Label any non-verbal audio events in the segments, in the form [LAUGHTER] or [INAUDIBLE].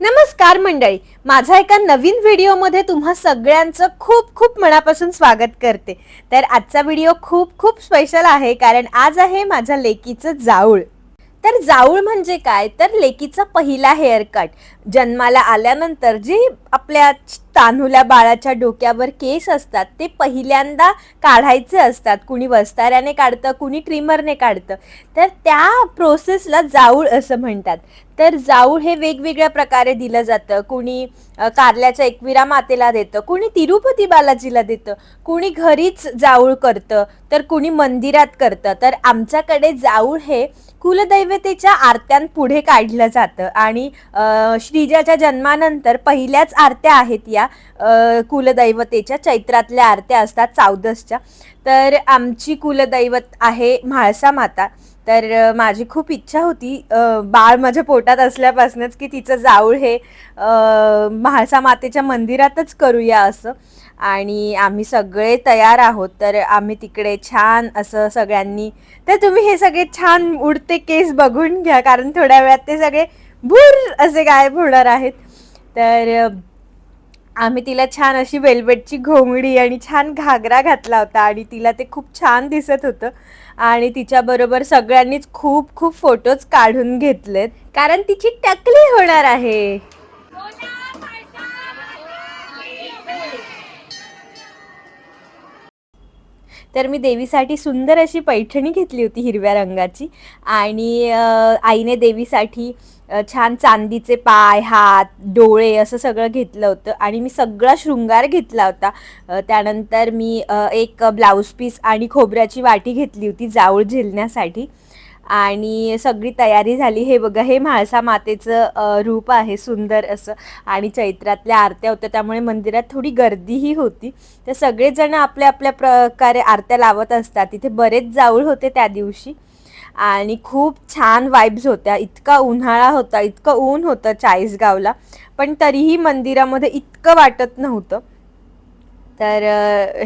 नमस्कार मंडळी. माझा एका नवीन व्हिडिओमध्ये तुम्हा सगळ्यांचं खूप खूप मनापासून स्वागत करते. तर आजचा व्हिडिओ खूप खूप स्पेशल आहे कारण आज आहे माझ्या लेकीचं जाऊळ. तर जाऊळ म्हणजे काय? तर लेकीचा पहिला हेअरकट जन्माला आल्यानंतर जी आपल्या तान्हुल्या बाळाच्या डोक्यावर केस असतात ते पहिल्यांदा काढायचे असतात. कुणी वस्ताऱ्याने काढतं कुणी ट्रिमरने काढतं. तर त्या प्रोसेसला जाऊळ असं म्हणतात. तर जाऊळ हे वेगवेगळ्या प्रकारे दिलं जातं. कुणी कारल्याच्या एकविरा मातेला देतं कुणी तिरुपती बालाजीला देतं कुणी घरीच जाऊळ करतं तर कुणी मंदिरात करतं. तर आमच्याकडे जाऊळ हे कुलदैवतेच्या आरत्यांपुढे काढलं जातं. आणि श्रीजाच्या जन्मानंतर पहिल्याच आरत्या आहेत या. कुलदैवतेच्या चैत्रातल्या आरत्या असतात चौदसच्या तर आमची कुलदैवत आहे म्हाळसा माता. तर माझी खूप इच्छा होती बाळ माझ्या पोटात असल्यापासूनच की तिचं जाऊळ हे म्हाळसा मातेच्या मंदिरातच करूया असं. आणि आम्ही सगळे तयार आहोत. तर आम्ही तिकडे छान असं सगळ्यांनी तर तुम्ही हे सगळे छान उडते केस बघून घ्या. कारण थोड्या वेळात ते सगळे भूर असे गायब होणार आहेत. तर आम्ही तिला छान अशी वेलवेटची घोंगडी आणि छान घागरा घातला होता आणि तिला ते खूप छान दिसत होतं. आणि तिच्याबरोबर सगळ्यांनीच खूप खूप फोटोज काढून घेतलेत. कारण तिची टकली होणार आहे. तर मी देवीसाठी सुंदर अशी पैठणी घेतली होती हिरव्या रंगाची. आणि आईने देवीसाठी छान चांदीचे पाय हात डोळे असं सगळं घेतलं होतं आणि मी सगळा शृंगार घेतला होता. त्यानंतर मी एक ब्लाऊज पीस आणि खोबऱ्याची वाटी घेतली होती जाऊळ झेलण्यासाठी. आणि सगळी तयारी झाली. हे बघा हे म्हाळसा मातेचं रूप आहे सुंदर असं आणि चैत्रातल्या आरत्या होत्या त्यामुळे मंदिरात थोडी गर्दीही होती. तर सगळेजण आपल्या आपल्या प्रकारे आरत्या लावत असतात. तिथे बरेच जाऊळ होते त्या दिवशी. आणि खूप छान वाईब्स होत्या. इतका उन्हाळा होता इतकं ऊन होतं चाळीसगावला पण तरीही मंदिरामध्ये इतकं वाटत नव्हतं. तर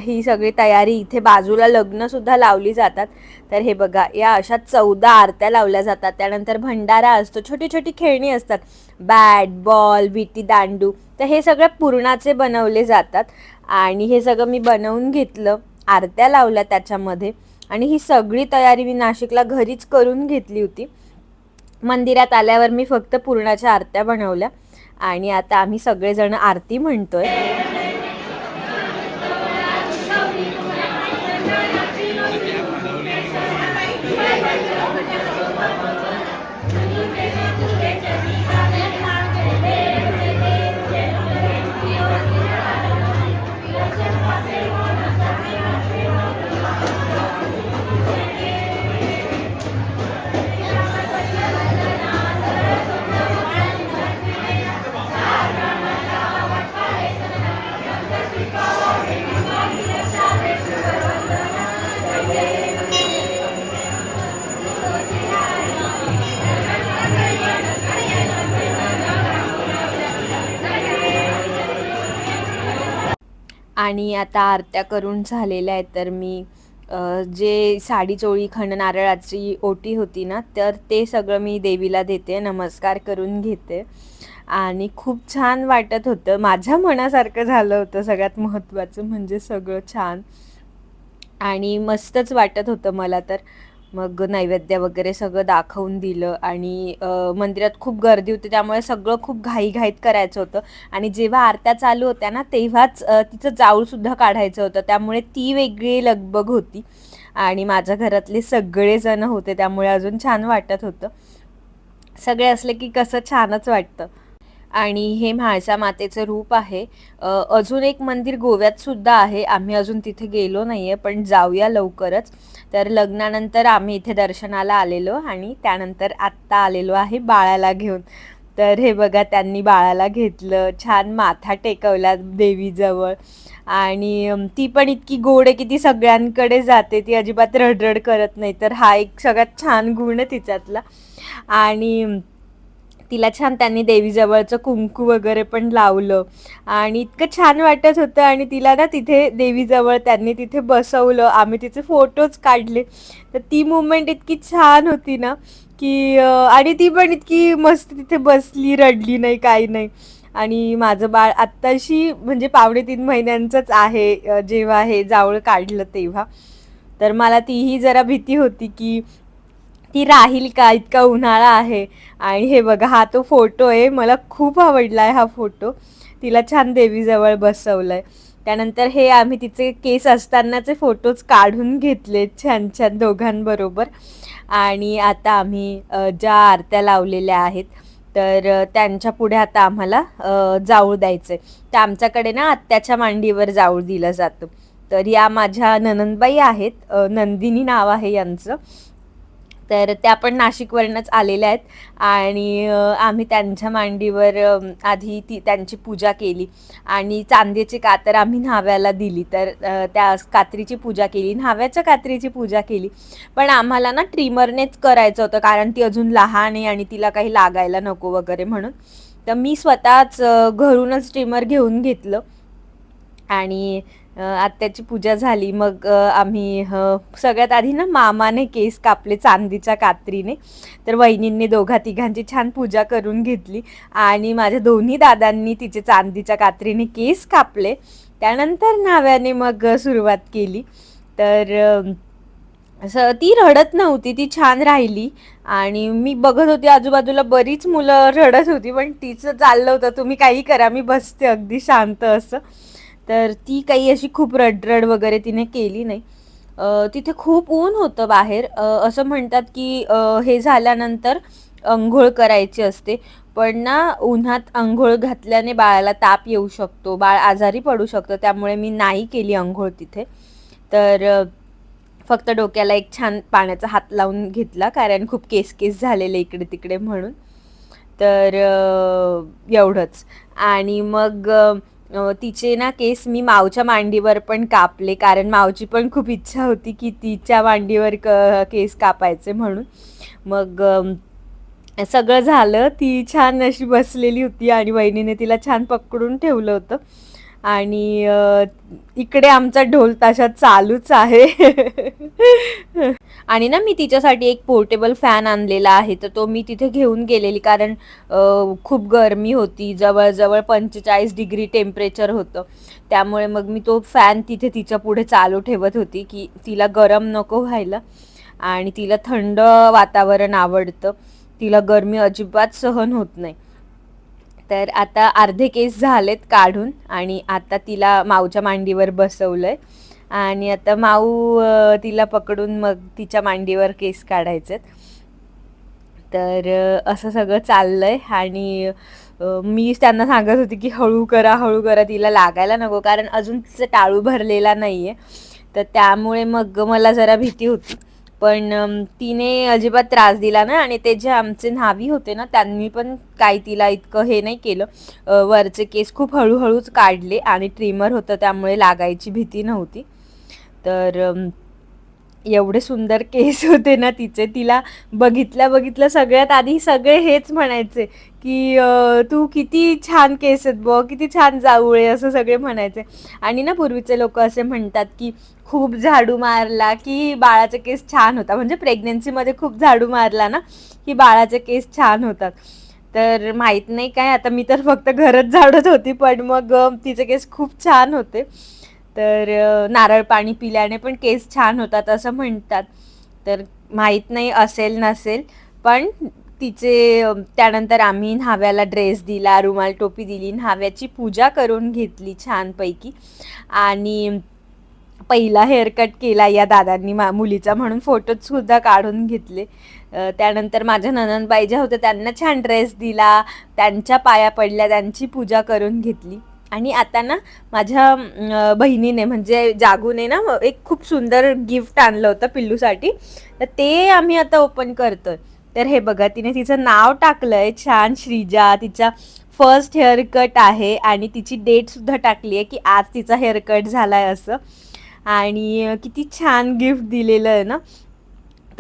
ही सगळी तयारी इथे बाजूला लग्नसुद्धा लावली जातात. तर हे बघा या अशा चौदा आरत्या लावल्या जातात. त्यानंतर भंडारा असतो छोटी छोटी खेळणी असतात. बॅट बॉल विटी दांडू तर हे सगळं पूर्णाचे बनवले जातात. आणि हे सगळं मी बनवून घेतलं आरत्या लावल्या त्याच्यामध्ये. आणि ही सगळी तयारी मी नाशिकला घरीच करून घेतली होती. मंदिरात आल्यावर मी फक्त पूर्णाच्या आरत्या बनवल्या आणि आता आम्ही सगळेजण आरती म्हणतोय. आणि आता आरत्या करून झालेल्या आहेत तर मी जे साडी चोळी खण नारळाची ओटी होती ना तर ते सगळं मी देवीला देते नमस्कार करून घेते. आणि खूप छान वाटत होतं. माझ्या मनासारखं झालं होतं सगळ्यात महत्त्वाचं म्हणजे सगळं छान. आणि मस्तच वाटत होतं मला तर. मग नैवेद्य वगैरे सगळं दाखवून दिलं आणि मंदिरात खूप गर्दी होती त्यामुळे सगळं खूप घाईघाईत करायचं होतं. आणि जेव्हा आरत्या चालू होत्या ना तेव्हाच तिचं जाऊळसुद्धा काढायचं होतं. त्यामुळे ती वेगळी लगबग होती. आणि माझ्या घरातले सगळेजण होते त्यामुळे अजून छान वाटत होतं. सगळे असले की कसं छानच वाटतं. आणि हे म्हाळसा मातेचं रूप आहे. अजून एक मंदिर गोव्यात सुद्धा आहे. आम्ही अजून तिथे गेलो नाही आहे पण जाऊया लवकरच. तर लग्नानंतर आम्ही इथे दर्शनाला आलेलो आणि त्यानंतर आत्ता आलेलो आहे बाळाला घेऊन. तर हे बघा त्यांनी बाळाला घेतलं. छान माथा टेकवला देवीजवळ. आणि ती पण इतकी गोड आहे की ती सगळ्यांकडे जाते. ती अजिबात रडरड करत नाही. तर हा एक सगळ्यात छान गुण आहे तिच्यातला. आणि तिला छान त्यांनी देवीजवळचं कुंकू वगैरे पण लावलं. आणि इतकं छान वाटत होतं आणि तिला ना तिथे देवीजवळ त्यांनी तिथे बसवलं. आम्ही तिचे फोटोज काढले. तर ती मुवमेंट इतकी छान होती ना की आणि ती पण इतकी मस्त तिथे बसली रडली नाही काही नाही. आणि माझं बाळ आत्ताशी म्हणजे पावणे तीन महिन्यांचंच आहे जेव्हा हे जावळ काढलं तेव्हा. तर मला तीही जरा भीती होती की ती राहील का? इतका उन्हाळा आहे. आणि हे बघा हा तो फोटो आहे. मला खूप आवडला आहे हा फोटो. तिला छान देवीजवळ बसवलं आहे त्यानंतर हे आम्ही तिचे केस असतानाचे फोटोज काढून घेतले छान छान दोघांबरोबर. आणि आता आम्ही ज्या आरत्या लावलेल्या आहेत तर त्यांच्या पुढे आता आम्हाला जाऊळ द्यायचं आहे तर आमच्याकडे ना आत्याच्या मांडीवर जाऊळ दिलं जातं. तर या माझ्या ननंदबाई आहेत. नंदिनी नाव आहे यांचं. तर त्या पण नाशिकवरनंच आलेल्या आहेत. आणि आम्ही त्यांच्या मांडीवर आधी ती त्यांची पूजा केली. आणि चांदीची कातर आम्ही न्हाव्याला दिली. तर त्या कात्रीची पूजा केली. न्हाव्याच्या कात्रीची पूजा केली. पण आम्हाला ना ट्रिमरनेच करायचं होतं. कारण ती अजून लहान आहे आणि तिला काही लागायला नको वगैरे म्हणून. तर मी स्वतःच घरूनच ट्रिमर घेऊन घेतलं. आणि आत्याची पूजा झाली. मग आम्ही सगळ्यात आधी ना मामाने केस कापले चांदीच्या कात्रीने. तर वहिनींनी दोघा तिघांची छान पूजा करून घेतली. आणि माझ्या दोन्ही दादांनी तिचे चांदीच्या कात्रीने केस कापले. त्यानंतर न्हाव्याने मग सुरुवात केली. तर असं ती रडत नव्हती ती छान राहिली. आणि मी बघत होती आजूबाजूला बरीच मुलं रडत होती. पण तिचं चाललं होतं तुम्ही काही करा मी बसते अगदी शांत असं. तर ती काही अशी खूप रडरड वगैरे तिने केली नाही. तिथे खूप ऊन होतं बाहेर. असं म्हणतात की हे झाल्यानंतर अंघोळ करायची असते. पण ना उन्हात अंघोळ घातल्याने बाळाला ताप येऊ शकतो. बाळ आजारी पडू शकतं. त्यामुळे मी नाही केली अंघोळ तिथे. तर फक्त डोक्याला एक छान पाण्याचा हात लावून घेतला. कारण खूप केस केस झालेले इकडे तिकडे म्हणून. तर एवढंच. आणि मग तिचे ना केस मी मावच्या मांडीवर पण कापले कारण मावची पण खूप इच्छा होती की तिच्या मांडीवर क केस कापायचे म्हणून. मग सगळं झालं. ती छान अशी बसलेली होती आणि वहिनीने तिला छान पकडून ठेवलं होतं. आणि इकडे आमचा ढोल ताशा चालूच आहे. [LAUGHS] आणि ना मी तिच्यासाठी एक पोर्टेबल फॅन आणलेला आहे तर तो मी तिथे घेऊन गेलेली कारण खूप गरमी होती जवळजवळ पंचेचाळीस डिग्री टेम्परेचर होतं. त्यामुळे मग मी तो फॅन तिथे तिच्या पुढे चालू ठेवत होती की तिला गरम नको व्हायला आणि तिला थंड वातावरण आवडतं. तिला गरमी अजिबात सहन होत नाही. तर आता अर्धे केस झालेत काढून आणि आता तिला माऊच्या मांडीवर बसवलं आहे आणि आता माऊ तिला पकडून मग तिच्या मांडीवर केस काढायचे तर असं सगळं चाललं आहे आणि मी त्यांना सांगत होती की हळू करा हळू करा तिला लागायला नको कारण अजून तिचं टाळू भरलेला नाही आहे तर त्यामुळे मग मला जरा भीती होती. पण तिने अजिबात त्रास दिला ना आणि ते जे आमचे न्हावी होते ना त्यांनी पण काही तिला इतकं हे नाही केलं. वरचे केस खूप हळूहळूच काढले आणि ट्रिमर होतं त्यामुळे लागायची भीती नव्हती. तर एवढे सुंदर केस [LAUGHS] होते ना तिचे तिला बघितल्या बघितल्या सगळ्यात आधी सगळे हेच म्हणायचे की तू किती छान केस आहेत बघ किती छान जाऊळे असं सगळे म्हणायचे. आणि ना पूर्वीचे लोक असे म्हणतात की खूप झाडू मारला की बाळाचे केस छान होता म्हणजे प्रेग्नेन्सीमध्ये खूप झाडू मारला ना की बाळाचे केस छान होतात. तर माहीत नाही काय आता मी तर फक्त घरच झाडत होती पण मग तिचे केस खूप छान होते. तर नारळ पाणी पिल्याने पण केस छान होतात असं म्हणतात. तर माहीत नाही असेल नसेल पण तिचे त्यानंतर आम्ही न्हाव्याला ड्रेस दिला रुमाल टोपी दिली न्हाव्याची पूजा करून घेतली छानपैकी. आणि पहिला हेअरकट केला या दादांनी मा मुलीचा म्हणून फोटोचसुद्धा काढून घेतले. त्यानंतर माझ्या ननंदबाई ज्या होत्या त्यांना छान ड्रेस दिला त्यांच्या पाया पडल्या त्यांची पूजा करून घेतली. आणि आता ना माझ्या बहिणीने म्हणजे जागूने ना एक खूप सुंदर गिफ्ट आणलं होतं पिल्लूसाठी. तर ते आम्ही आता ओपन करतोय. तर हे बघा तिने तिचं नाव टाकलंय. छान श्रीजा तिचा फर्स्ट हेअरकट आहे आणि तिची डेट सुद्धा टाकली आहे की आज तिचा हेअरकट झालाय असं. आणि किती छान गिफ्ट दिलेलं आहे ना.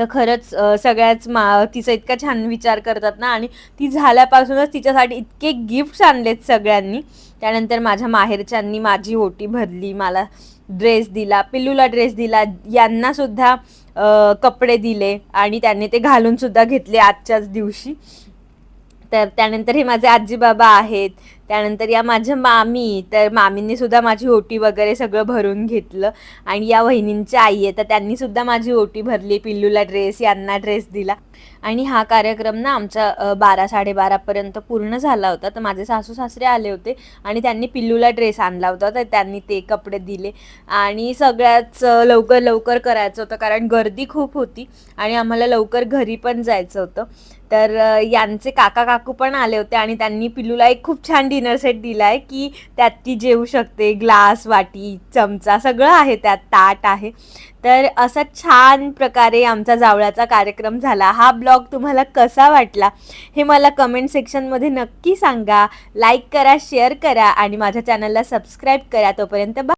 तर खरंच सगळ्याच मा तिचा इतका छान विचार करतात ना आणि ती झाल्यापासूनच तिच्यासाठी इतके गिफ्ट्स आणलेत सगळ्यांनी. त्यानंतर माझ्या माहेरच्यांनी माझी ओटी भरली मला ड्रेस दिला पिल्लूला ड्रेस दिला यांनासुद्धा कपडे दिले आणि त्यांनी ते घालूनसुद्धा घेतले आजच्याच दिवशी. तर त्यानंतर हे माझे आजी बाबा आहेत त्यानंतर या माझ्या मामी तर मामींनी सुद्धा माझी ओटी वगैरे सगळं भरून घेतलं. आणि या वहिनींच्या आई आहे तर त्यांनी सुद्धा माझी ओटी भरली पिल्लूला ड्रेस यांना ड्रेस दिला. आणि हा कार्यक्रम ना आमचा बारा साडेबारापर्यंत पूर्ण झाला होता. तर माझे सासू सासरे आले होते आणि त्यांनी पिल्लूला ड्रेस आणला होता. तर त्यांनी ते कपडे दिले. आणि सगळ्याच लवकर लवकर करायचं होतं कारण गर्दी खूप होती. आणि आम्हाला लवकर घरी पण जायचं होतं. तर यांचे काका काकू पण आले होते आणि त्यांनी पिलूला एक खूप छान डिनर सेट दिला आहे की त्यात ती जेवू शकते ग्लास वाटी चमचा सगळं आहे त्यात ताट आहे. तर असा छान प्रकारे आमचा जावळाचा कार्यक्रम झाला. हा ब्लॉग तुम्हाला कसा वाटला हे मला कमेंट सेक्शनमध्ये नक्की सांगा. लाईक करा शेअर करा आणि माझ्या चॅनलला सबस्क्राईब करा. तोपर्यंत बा